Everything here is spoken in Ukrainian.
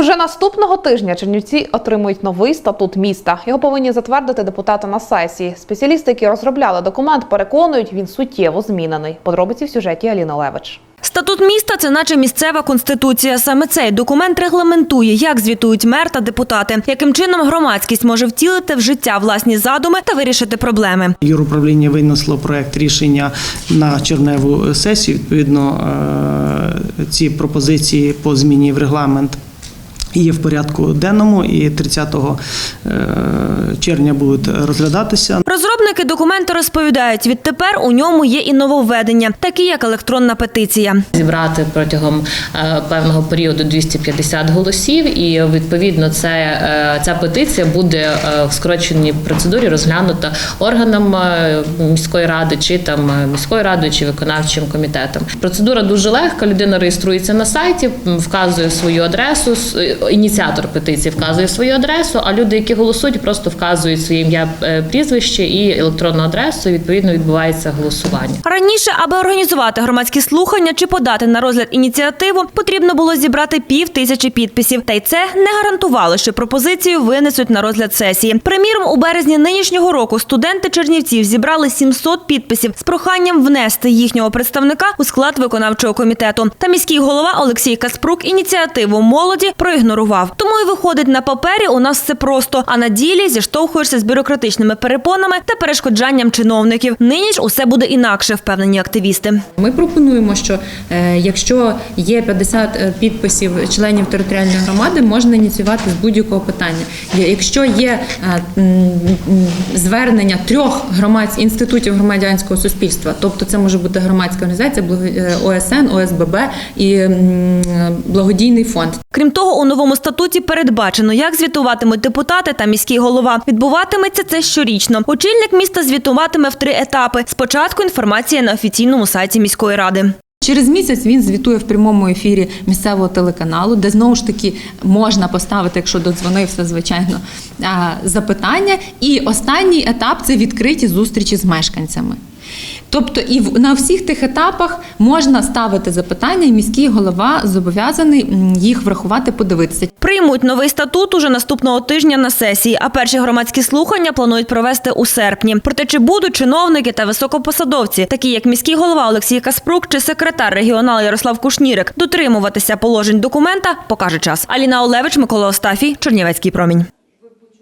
Вже наступного тижня Чернівці отримують новий статут міста. Його повинні затвердити депутати на сесії. Спеціалісти, які розробляли документ, переконують, він суттєво змінений. Подробиці в сюжеті Аліна Левич. Статут міста це наче місцева конституція. Саме цей документ регламентує, як звітують мер та депутати, яким чином громадськість може втілити в життя власні задуми та вирішити проблеми. Юруправління винесло проект рішення на червневу сесію. Відповідно, е, ці пропозиції по зміні в регламент є в порядку денному і 30 е, червня будуть розглядатися. Розробники документу розповідають, відтепер у ньому є і нововведення, такі як електронна петиція. зібрати протягом е, певного періоду 250 голосів, і відповідно це е, ця петиція буде в скороченій процедурі розглянута органом міської ради, чи там міською радою, чи виконавчим комітетом. Процедура дуже легка. Людина реєструється на сайті, вказує свою адресу. Ініціатор петиції вказує свою адресу, а люди, які голосують, просто вказують своє ім'я, е, прізвище і електронну адресу. І відповідно відбувається голосування. Раніше, аби організувати громадські слухання чи подати на розгляд ініціативу, потрібно було зібрати пів тисячі підписів. Та й це не гарантувало, що пропозицію винесуть на розгляд сесії. Приміром, у березні нинішнього року студенти Чернівців зібрали 700 підписів з проханням внести їхнього представника у склад виконавчого комітету. Та міський голова Олексій Каспрук ініціативу молоді проігнорував. Тому і виходить на папері у нас все просто, а на ділі зіштовхуєшся з бюрократичними перепонами та перешкоджанням чиновників. Нині ж усе буде інакше, впевнені активісти. Ми пропонуємо, що е, якщо є 50 е, підписів членів територіальної громади, можна ініціювати з будь-якого питання. Якщо є е, звернення трьох громадських інститутів громадянського суспільства, тобто це може бути громадська організація, ОСН, ОСББ і благодійний фонд. Крім того, у новому статуті передбачено, як звітуватимуть депутати та міський голова. Відбуватиметься це щорічно. Очільник міста звітуватиме в три етапи. Спочатку інформація на офіційному сайті міської ради. Через місяць він звітує в прямому ефірі місцевого телеканалу, де знову ж таки можна поставити, якщо додзвонився, звичайно, запитання. І останній етап це відкриті зустрічі з мешканцями. Тобто, і в- на всіх тих етапах можна ставити запитання, і міський голова зобов'язаний їх врахувати, подивитися. Приймуть новий статут уже наступного тижня на сесії, а перші громадські слухання планують провести у серпні. Проте чи будуть чиновники та високопосадовці, такі як міський голова Олексій Каспрук чи секретар регіонал Ярослав Кушнірик, дотримуватися положень документа, покаже час. Аліна Олевич, Микола Остафій, Чернівецький промінь.